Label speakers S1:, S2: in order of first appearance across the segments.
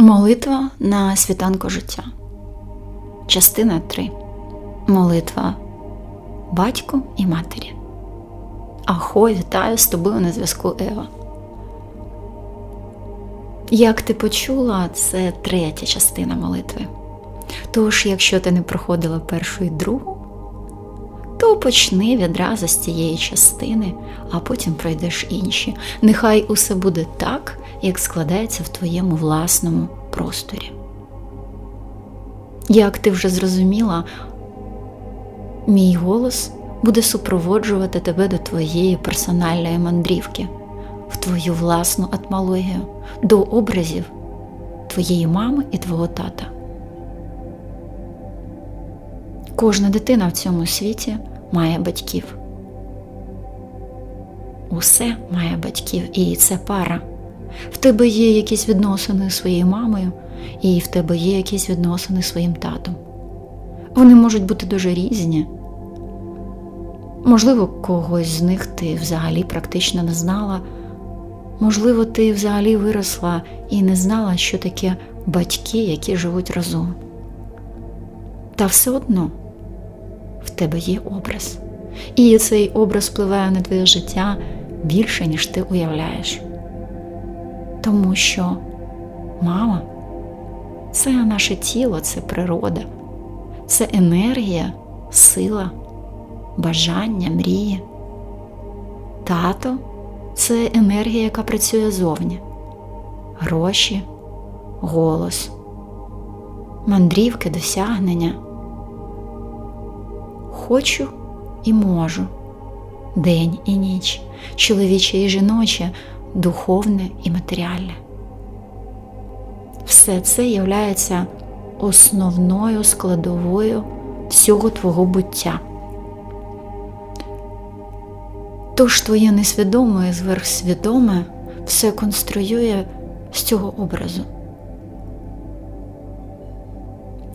S1: Молитва на світанку життя. Частина 3. Молитва батьку і матері. Ахой, вітаю з тобою на зв'язку Ева. Як ти почула, це третя частина молитви. Тож, якщо ти не проходила першу і другу, то почни відразу з цієї частини, а потім пройдеш інші. Нехай усе буде так, як складається в твоєму власному просторі. Як ти вже зрозуміла, мій голос буде супроводжувати тебе до твоєї персональної мандрівки, в твою власну атмологію, до образів твоєї мами і твого тата. Кожна дитина в цьому світі має батьків. Усе має батьків, і це пара. В тебе є якісь відносини з своєю мамою, і в тебе є якісь відносини з своїм татом. Вони можуть бути дуже різні. Можливо, когось з них ти взагалі практично не знала. Можливо, ти взагалі виросла і не знала, що таке батьки, які живуть разом. Та все одно в тебе є образ. І цей образ впливає на твоє життя більше, ніж ти уявляєш. Тому що мама це наше тіло, це природа, це енергія, сила, бажання, мрії. Тато це енергія, яка працює зовні, гроші, голос, мандрівки, досягнення. Хочу і можу, день і ніч, чоловіче і жіноче, духовне і матеріальне. Все це являється основною складовою всього твого буття. Тож твоє несвідоме і зверхсвідоме все конструює з цього образу.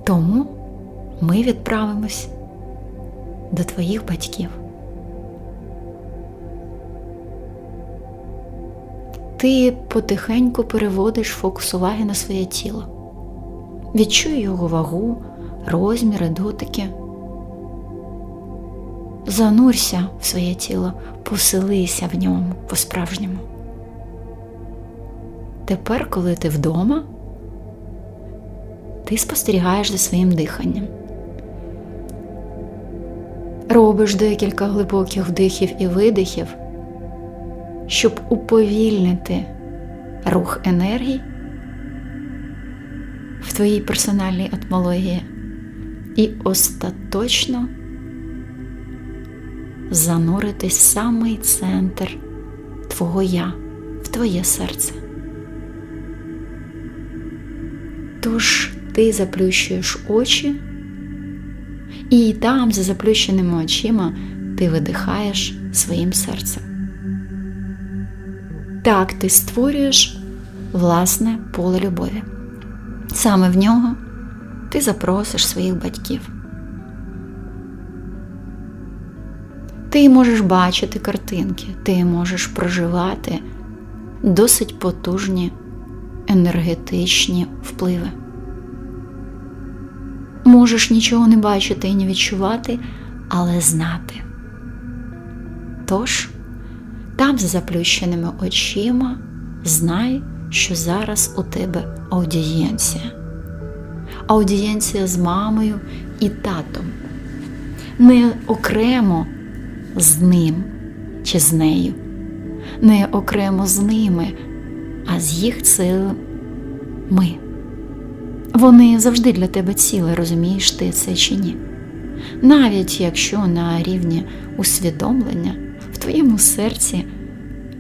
S1: Тому ми відправимось до твоїх батьків. Ти потихеньку переводиш фокус уваги на своє тіло. Відчуй його вагу, розміри, дотики. Занурся в своє тіло, поселися в ньому по-справжньому. Тепер, коли ти вдома, ти спостерігаєш за своїм диханням. Робиш декілька глибоких вдихів і видихів, щоб уповільнити рух енергії в твоїй персональній атмології і остаточно зануритись в самий центр твого я, в твоє серце. Тож ти заплющуєш очі, і там, за заплющеними очима, ти видихаєш своїм серцем. Так ти створюєш власне поле любові. Саме в нього ти запросиш своїх батьків. Ти можеш бачити картинки, ти можеш проживати досить потужні енергетичні впливи. Можеш нічого не бачити і не відчувати, але знати. Тож, там за заплющеними очима знай, що зараз у тебе аудієнція. Аудієнція з мамою і татом. Не окремо з ним чи з нею, не окремо з ними, а з їх це ми. Вони завжди для тебе ціле, розумієш ти це чи ні. Навіть якщо на рівні усвідомлення твоєму серці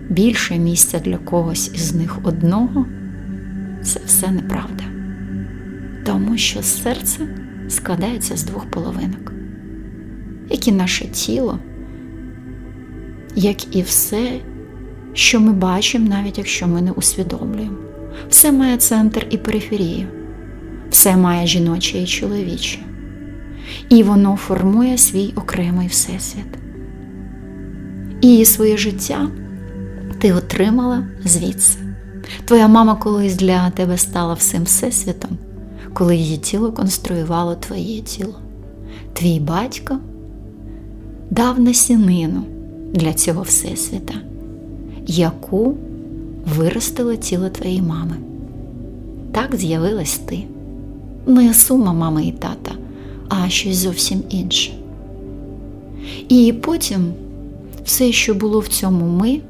S1: більше місця для когось із них одного, це все неправда. Тому що серце складається з двох половинок, як і наше тіло, як і все, що ми бачимо, навіть якщо ми не усвідомлюємо. Все має центр і периферію, все має жіноче і чоловіче, і воно формує свій окремий всесвіт. І своє життя ти отримала звідси, Твоя мама колись для тебе стала всім всесвітом, коли її тіло конструювало твоє тіло. Твій батько дав насінину для цього всесвіта, яку виростило тіло твоєї мами. Так з'явилась ти. Не сума мами і тата, а щось зовсім інше. І потім все, що було в цьому ми,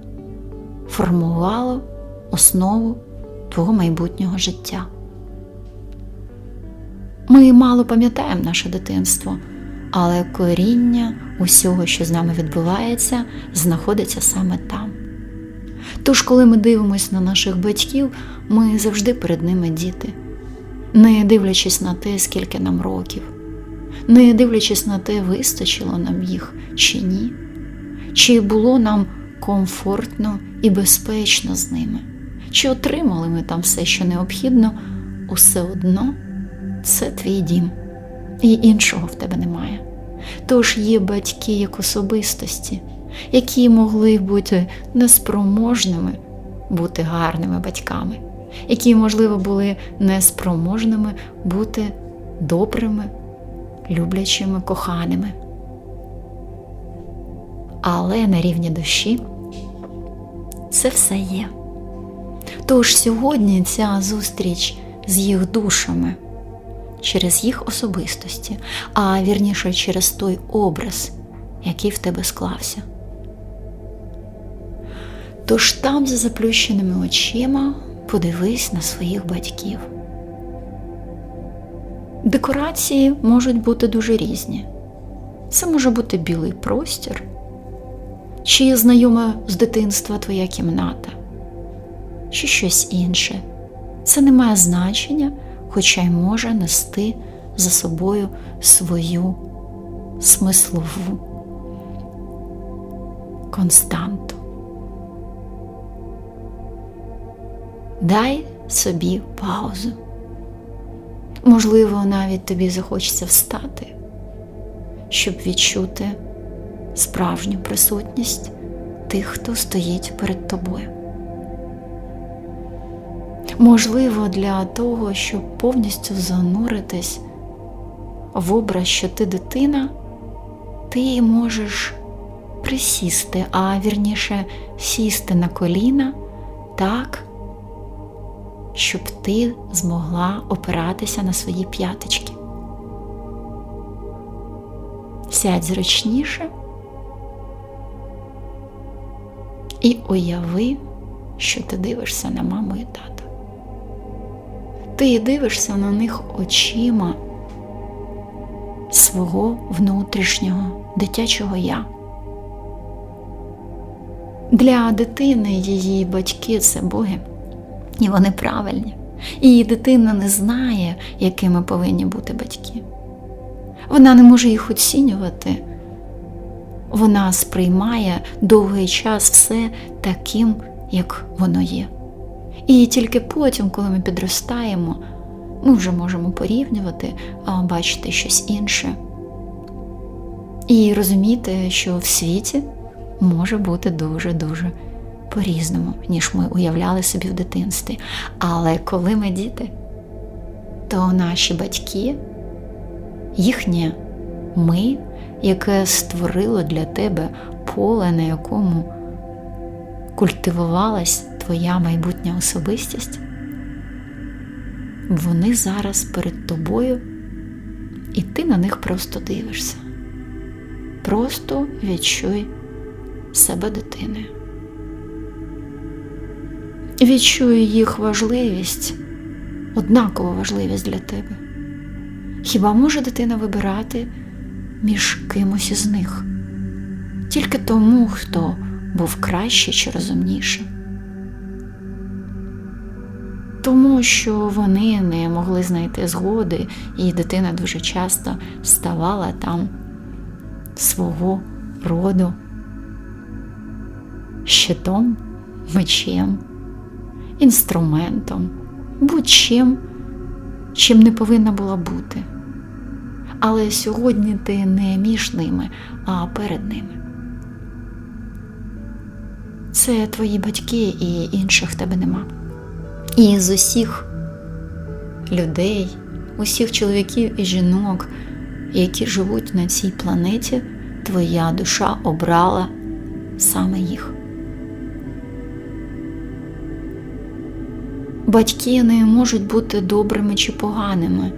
S1: формувало основу твого майбутнього життя. Ми мало пам'ятаємо наше дитинство, але коріння усього, що з нами відбувається, знаходиться саме там. Тож, коли ми дивимося на наших батьків, ми завжди перед ними діти, не дивлячись на те, скільки нам років, не дивлячись на те, вистачило нам їх чи ні, чи було нам комфортно і безпечно з ними, чи отримали ми там все, що необхідно, усе одно це твій дім, і іншого в тебе немає. Тож є батьки як особистості, які могли бути неспроможними бути гарними батьками, які, можливо, були неспроможними бути добрими, люблячими, коханими. Але на рівні душі це все є. Тож сьогодні ця зустріч з їх душами через їх особистості, а вірніше через той образ, який в тебе склався. Тож там, за заплющеними очима, подивись на своїх батьків. Декорації можуть бути дуже різні. Це може бути білий простір, чи знайома з дитинства твоя кімната, чи щось інше. Це не має значення, хоча й може нести за собою свою смислову константу. Дай собі паузу. Можливо, навіть тобі захочеться встати, щоб відчути справжню присутність тих, хто стоїть перед тобою. Можливо, для того, щоб повністю зануритись в образ, що ти дитина, ти можеш присісти, а вірніше сісти на коліна так, щоб ти змогла опиратися на свої п'яточки. Сядь зручніше і уяви, що ти дивишся на маму і тата. Ти дивишся на них очима свого внутрішнього дитячого я. Для дитини її батьки це боги, і вони правильні. І її дитина не знає, якими повинні бути батьки. Вона не може їх оцінювати. Вона сприймає довгий час все таким, як воно є. І тільки потім, коли ми підростаємо, ми вже можемо порівнювати, бачити щось інше. І розуміти, що в світі може бути дуже-дуже по-різному, ніж ми уявляли собі в дитинстві. Але коли ми діти, то наші батьки, їхнє ми, яке створило для тебе поле, на якому культивувалась твоя майбутня особистість, вони зараз перед тобою, і ти на них просто дивишся. Просто відчуй себе дитиною. Відчуй їх важливість, однакову важливість для тебе. Хіба може дитина вибирати між кимось із них? Тільки тому, хто був краще чи розумніше. Тому що вони не могли знайти згоди, і дитина дуже часто ставала там свого роду щитом, мечем, інструментом, будь-чим, чим не повинна була бути. Але сьогодні ти не між ними, а перед ними. Це твої батьки і інших тебе нема. І з усіх людей, усіх чоловіків і жінок, які живуть на цій планеті, твоя душа обрала саме їх. Батьки не можуть бути добрими чи поганими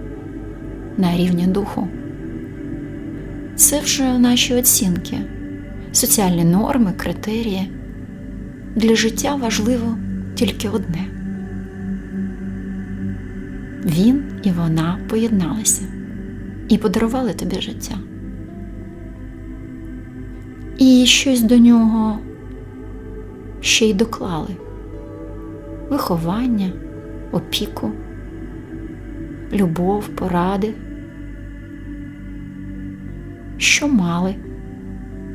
S1: на рівні духу. Це вже наші оцінки, соціальні норми, критерії. Для життя важливо тільки одне. Він і вона поєдналися і подарували тобі життя. І щось до нього ще й доклали виховання, опіку, любов, поради, що мали,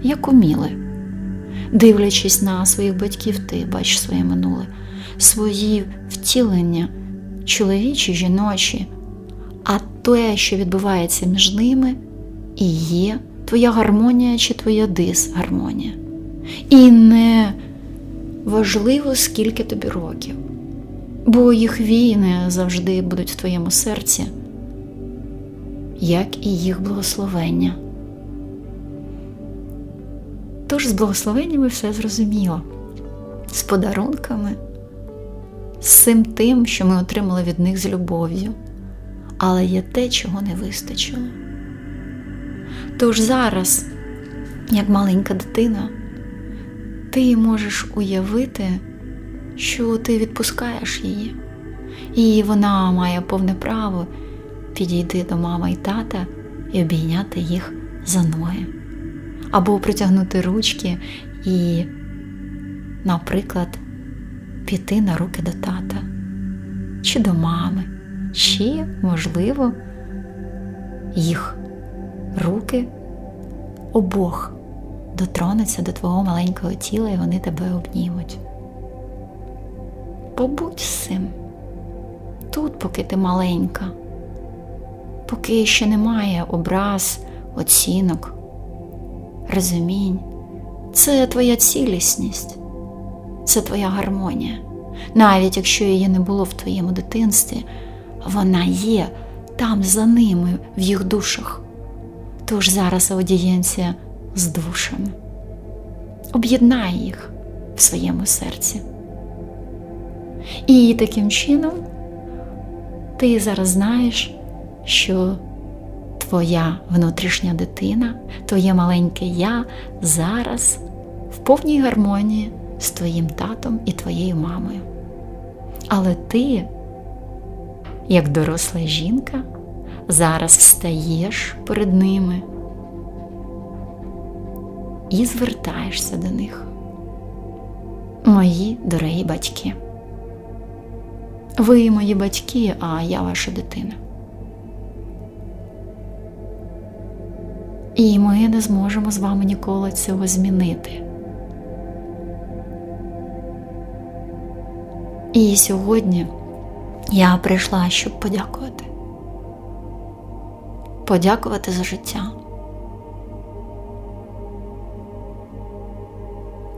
S1: як уміли, дивлячись на своїх батьків, ти бачиш своє минуле, свої втілення, чоловічі, жіночі, а те, що відбувається між ними, і є твоя гармонія чи твоя дисгармонія. І не важливо, скільки тобі років, бо їх війни завжди будуть в твоєму серці, як і їх благословення. Тож з благословеннями все зрозуміло, з подарунками, з цим тим, що ми отримали від них з любов'ю, але є те, чого не вистачило. Тож зараз, як маленька дитина, ти можеш уявити, що ти відпускаєш її, і вона має повне право підійти до мами і тата і обійняти їх за ноги, або притягнути ручки і, наприклад, піти на руки до тата, чи до мами, чи, можливо, їх руки обох дотронуться до твого маленького тіла і вони тебе обнімуть. Побудь з цим. Тут, поки ти маленька, поки ще немає образ, оцінок, розумінь. Це твоя цілісність, це твоя гармонія. Навіть якщо її не було в твоєму дитинстві, вона є там за ними, в їх душах. Тож зараз аудієнція з душами. Об'єднай їх в своєму серці. І таким чином ти зараз знаєш, що твоя внутрішня дитина, твоє маленьке я зараз в повній гармонії з твоїм татом і твоєю мамою. Але ти, як доросла жінка, зараз встаєш перед ними і звертаєшся до них. Мої дорогі батьки. Ви мої батьки, а я ваша дитина. І ми не зможемо з вами ніколи цього змінити. І сьогодні я прийшла, щоб подякувати. Подякувати за життя.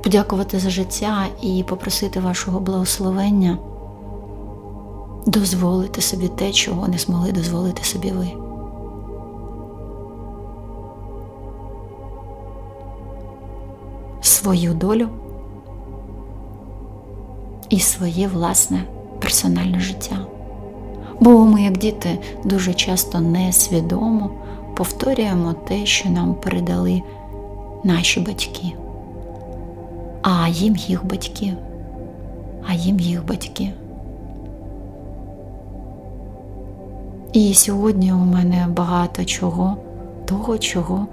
S1: Подякувати за життя і попросити вашого благословення, дозволити собі те, чого не змогли дозволити собі ви. Свою долю і своє власне персональне життя. Бо ми, як діти, дуже часто несвідомо повторюємо те, що нам передали наші батьки, а їм їх батьки, а їм їх батьки. І сьогодні у мене багато чого, того, чого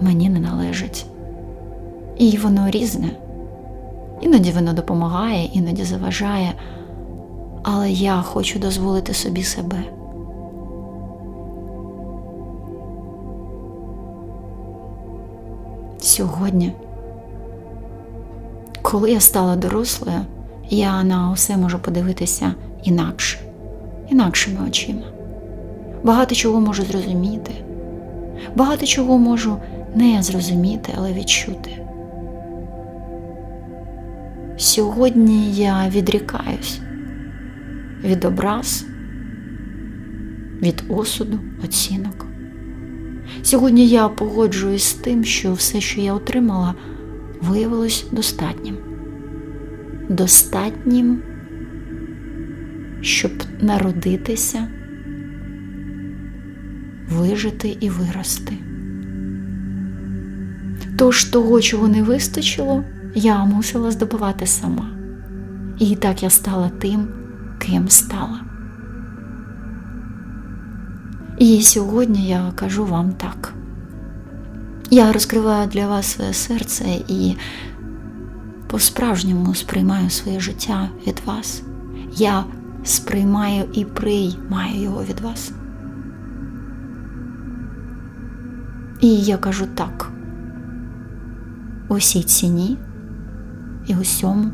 S1: мені не належить. І воно різне. Іноді воно допомагає, іноді заважає, але я хочу дозволити собі себе. Сьогодні, коли я стала дорослою, я на усе можу подивитися інакше, інакшими очима. Багато чого можу зрозуміти, багато чого можу не зрозуміти, але відчути. Сьогодні я відрікаюсь від образ, від осуду, оцінок. Сьогодні я погоджуюсь з тим, що все, що я отримала, виявилось достатнім. Достатнім, щоб народитися, вижити і вирости. Тож того, чого не вистачило, я мусила здобувати сама. І так я стала тим, ким стала. І сьогодні я кажу вам так. Я розкриваю для вас своє серце і по-справжньому сприймаю своє життя від вас. Я сприймаю і приймаю його від вас. І я кажу так. Усій ціні і усьому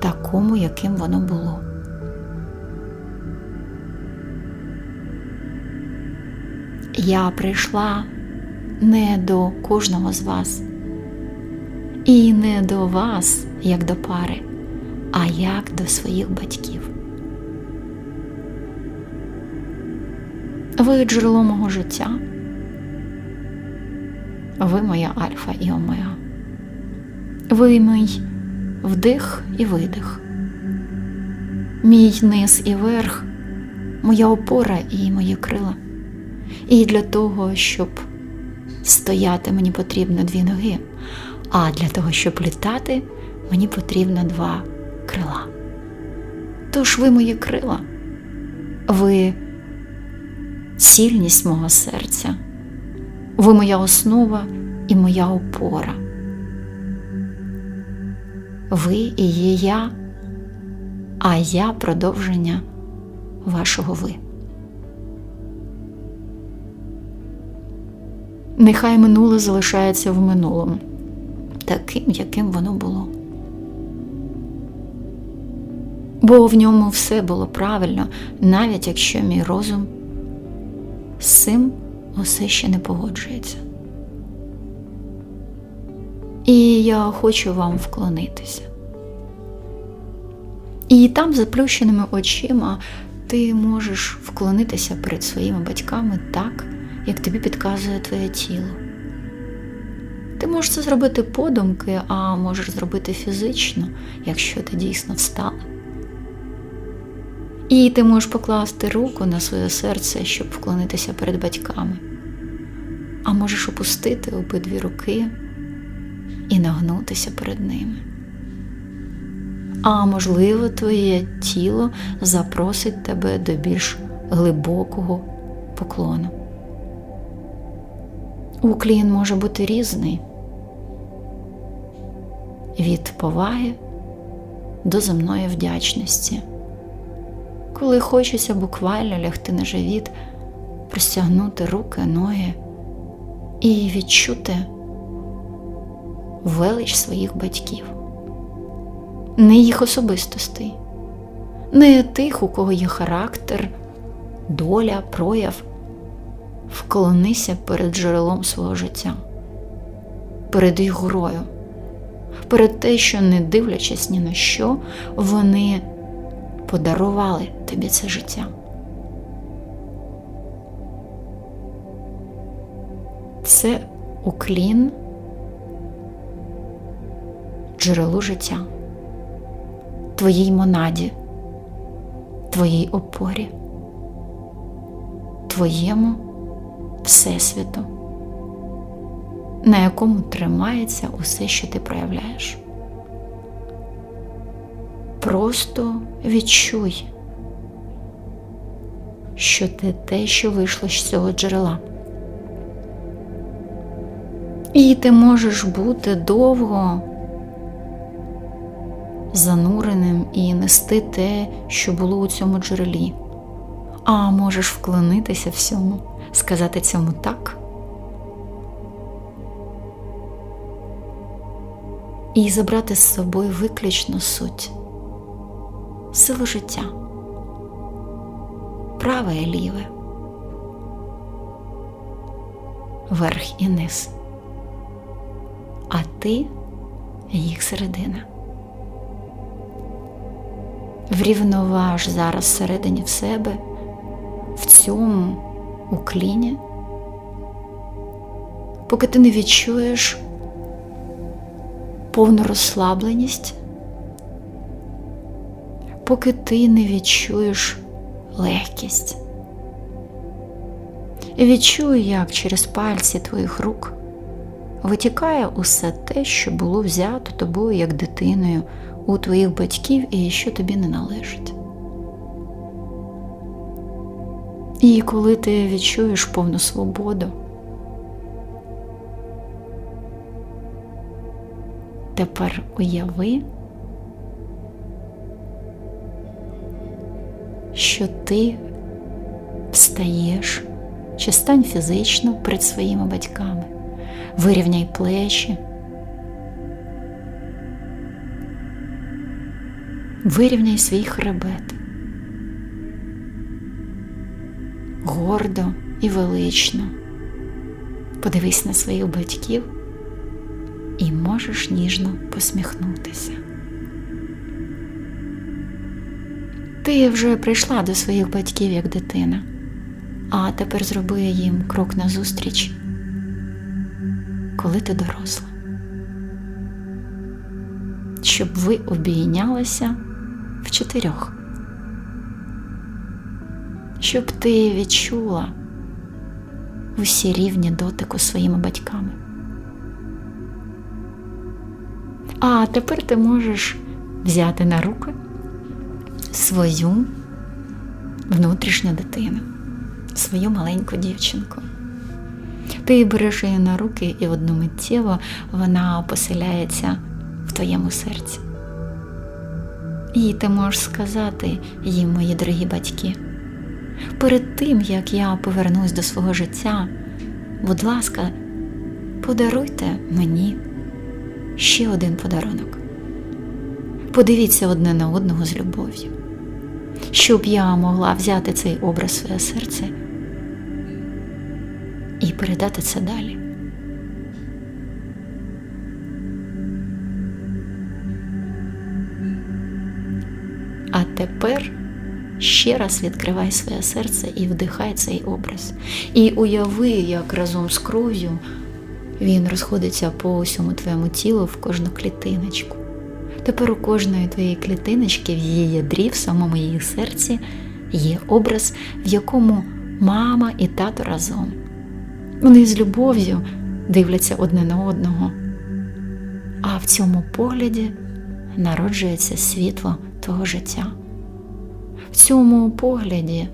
S1: такому, яким воно було. Я прийшла не до кожного з вас, і не до вас, як до пари, а як до своїх батьків. Ви джерело мого життя. Ви моя альфа і омега. Ви мій вдих і видих, мій низ і верх, моя опора і мої крила. І для того, щоб стояти, мені потрібно дві ноги, а для того, щоб літати, мені потрібно два крила. Тож ви мої крила, ви цільність мого серця, ви моя основа і моя опора. Ви і є я, а я продовження вашого ви. Нехай минуле залишається в минулому, таким, яким воно було. Бо в ньому все було правильно, навіть якщо мій розум з цим усе ще не погоджується. І я хочу вам вклонитися. І там, заплющеними очима, ти можеш вклонитися перед своїми батьками так, як тобі підказує твоє тіло. Ти можеш це зробити подумки, а можеш зробити фізично, якщо ти дійсно встала. І ти можеш покласти руку на своє серце, щоб вклонитися перед батьками, а можеш опустити обидві руки і нагнутися перед ними. А можливо, твоє тіло запросить тебе до більш глибокого поклону. Уклін може бути різний від поваги до земної вдячності. Коли хочеться буквально лягти на живіт, простягнути руки, ноги і відчути велич своїх батьків, не їх особистостей, не тих, у кого є характер, доля, прояв. Вклонися перед джерелом свого життя, перед їх грою, перед те, що, не дивлячись ні на що, вони подарували тобі це життя. Це уклін джерелу життя, твоїй монаді, твоїй опорі, твоєму Всесвіту, на якому тримається усе, що ти проявляєш. Просто відчуй, що ти те, що вийшло з цього джерела. І ти можеш бути довго зануреним і нести те, що було у цьому джерелі, а можеш вклонитися всьому, сказати цьому так. І забрати з собою виключно суть, силу життя, праве і ліве, верх і низ, а ти їх середина. Врівноваж зараз всередині в себе, в цьому укліні, поки ти не відчуєш повну розслабленість, поки ти не відчуєш легкість. І відчуй, як через пальці твоїх рук витікає усе те, що було взято тобою як дитиною у твоїх батьків і що тобі не належить. І коли ти відчуєш повну свободу, тепер уяви, що ти встаєш чи стань фізично перед своїми батьками, вирівняй плечі, вирівняй свій хребет. Гордо і велично подивись на своїх батьків і можеш ніжно посміхнутися. Ти вже прийшла до своїх батьків як дитина, а тепер зроби їм крок назустріч, коли ти доросла, щоб ви обійнялися в чотирьох, щоб ти відчула усі рівні дотику своїми батьками. А тепер ти можеш взяти на руки свою внутрішню дитину, свою маленьку дівчинку. Ти береш її на руки, і одномиттєво вона поселяється в твоєму серці. І ти можеш сказати їм, мої дорогі батьки, перед тим, як я повернусь до свого життя, будь ласка, подаруйте мені ще один подарунок. Подивіться одне на одного з любов'ю, щоб я могла взяти цей образ в своє серце і передати це далі. Тепер ще раз відкривай своє серце і вдихай цей образ. І уяви, як разом з кров'ю він розходиться по усьому твоєму тілу в кожну клітиночку. Тепер у кожної твоєї клітиночки в її ядрі, в самому її серці, є образ, в якому мама і тато разом. Вони з любов'ю дивляться одне на одного, а в цьому погляді народжується світло твого життя. В цьому погляді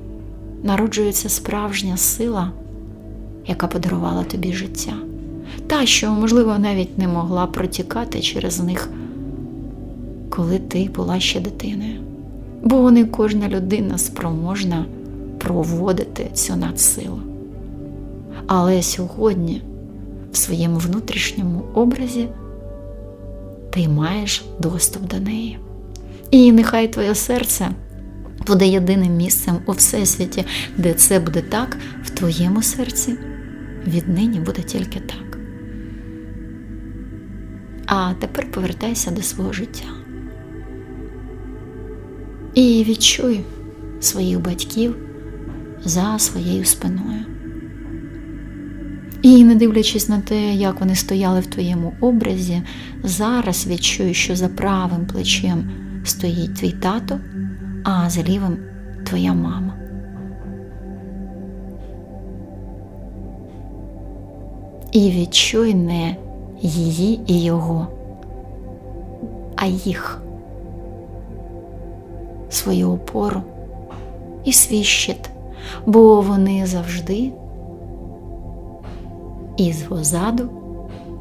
S1: народжується справжня сила, яка подарувала тобі життя. Та, що, можливо, навіть не могла протікати через них, коли ти була ще дитиною. Бо не кожна людина спроможна проводити цю надсилу. Але сьогодні, в своєму внутрішньому образі, ти маєш доступ до неї. І нехай твоє серце буде єдиним місцем у всесвіті, де це буде так, в твоєму серці віднині буде тільки так. А тепер повертайся до свого життя. І відчуй своїх батьків за своєю спиною. І, не дивлячись на те, як вони стояли в твоєму образі, зараз відчуй, що за правим плечем стоїть твій тато, а за лівим твоя мама. І відчуй не її і його, а їх, свою опору і свій щит, бо вони завжди і позаду,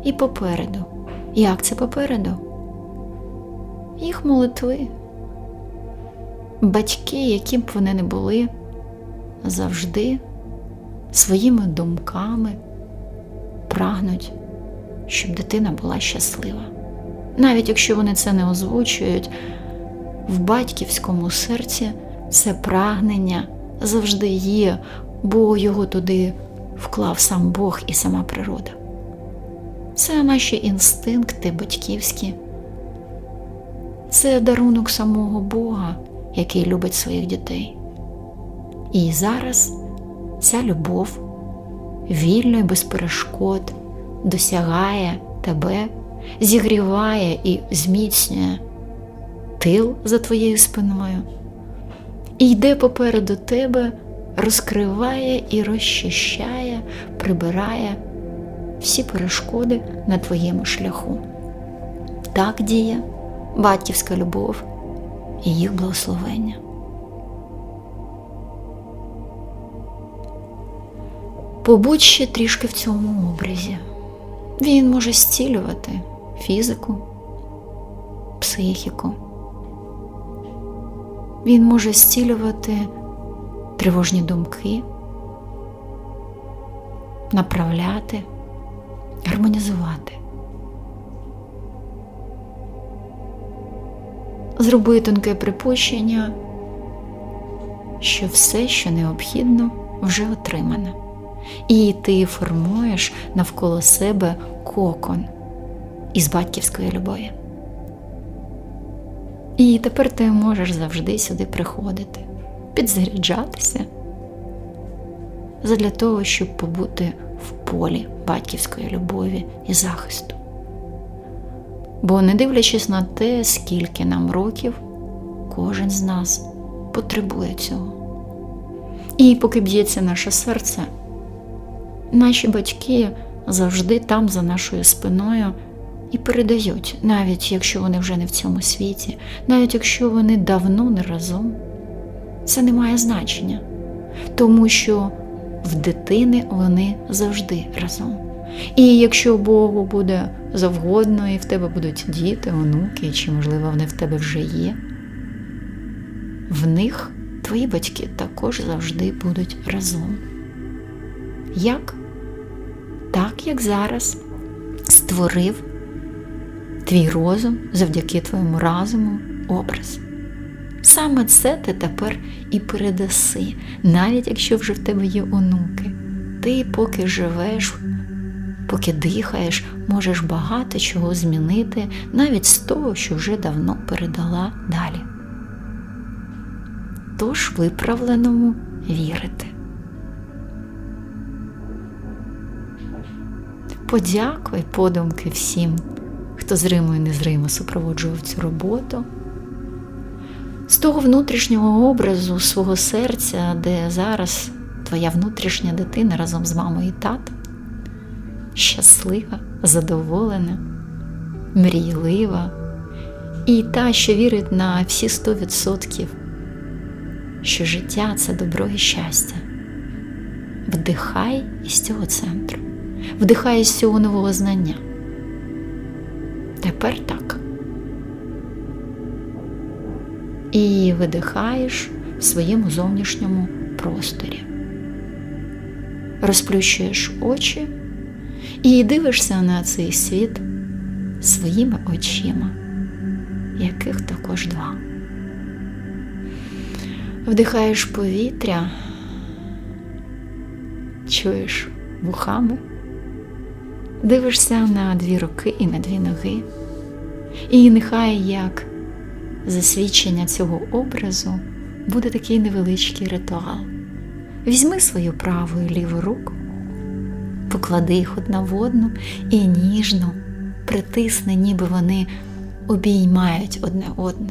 S1: і попереду. Як це попереду? Їх молитви. Батьки, які б вони не були, завжди своїми думками прагнуть, щоб дитина була щаслива. Навіть якщо вони це не озвучують, в батьківському серці це прагнення завжди є, бо його туди вклав сам Бог і сама природа. Це наші інстинкти батьківські, це дарунок самого Бога, який любить своїх дітей. І зараз ця любов вільно і без перешкод досягає тебе, зігріває і зміцнює тил за твоєю спиною, і йде попереду тебе, розкриває і розчищає, прибирає всі перешкоди на твоєму шляху. Так діє батьківська любов і їх благословення. Побудь ще трішки в цьому образі. Він може зцілювати фізику, психіку. Він може зцілювати тривожні думки, направляти, гармонізувати. Зроби тонке припущення, що все, що необхідно, вже отримане. І ти формуєш навколо себе кокон із батьківської любові. І тепер ти можеш завжди сюди приходити, підзаряджатися задля того, щоб побути в полі батьківської любові і захисту. Бо, не дивлячись на те, скільки нам років, кожен з нас потребує цього. І поки б'ється наше серце, наші батьки завжди там за нашою спиною і передають, навіть якщо вони вже не в цьому світі, навіть якщо вони давно не разом, це не має значення, тому що в дитини вони завжди разом. І якщо Богу буде завгодно, і в тебе будуть діти, онуки, чи, можливо, вони в тебе вже є, в них твої батьки також завжди будуть разом. Як? Так, як зараз створив твій розум завдяки твоєму разуму образ. Саме це ти тепер і передаси, навіть якщо вже в тебе є онуки. Ти поки живеш, поки дихаєш, можеш багато чого змінити навіть з того, що вже давно передала далі. Тож виправленому вірити. Подякуй подумки всім, хто зримо і незримо супроводжував цю роботу. З того внутрішнього образу свого серця, де зараз твоя внутрішня дитина разом з мамою і татом, щаслива, задоволена, мрійлива і та, що вірить на всі сто відсотків, що життя це добро і щастя. Вдихай із цього центру, вдихай із цього нового знання. Тепер так. І видихаєш в своєму зовнішньому просторі. Розплющуєш очі і дивишся на цей світ своїми очима, яких також два. Вдихаєш повітря, чуєш вухами, дивишся на дві руки і на дві ноги, і нехай як засвідчення цього образу буде такий невеличкий ритуал. Візьми свою праву і ліву руку, поклади їх одна в одну і ніжно притисни, ніби вони обіймають одне одне.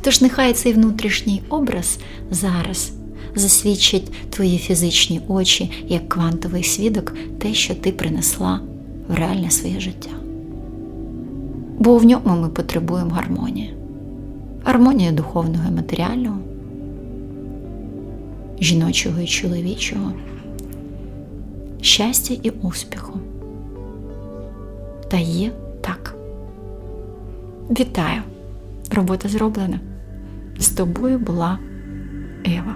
S1: Тож нехай цей внутрішній образ зараз засвідчить твої фізичні очі як квантовий свідок, те, що ти принесла в реальне своє життя. Бо в ньому ми потребуємо гармонії, гармонії духовного і матеріального, жіночого і чоловічого, щастя і успіху. Та є так. Вітаю! Робота зроблена. З тобою була Ева.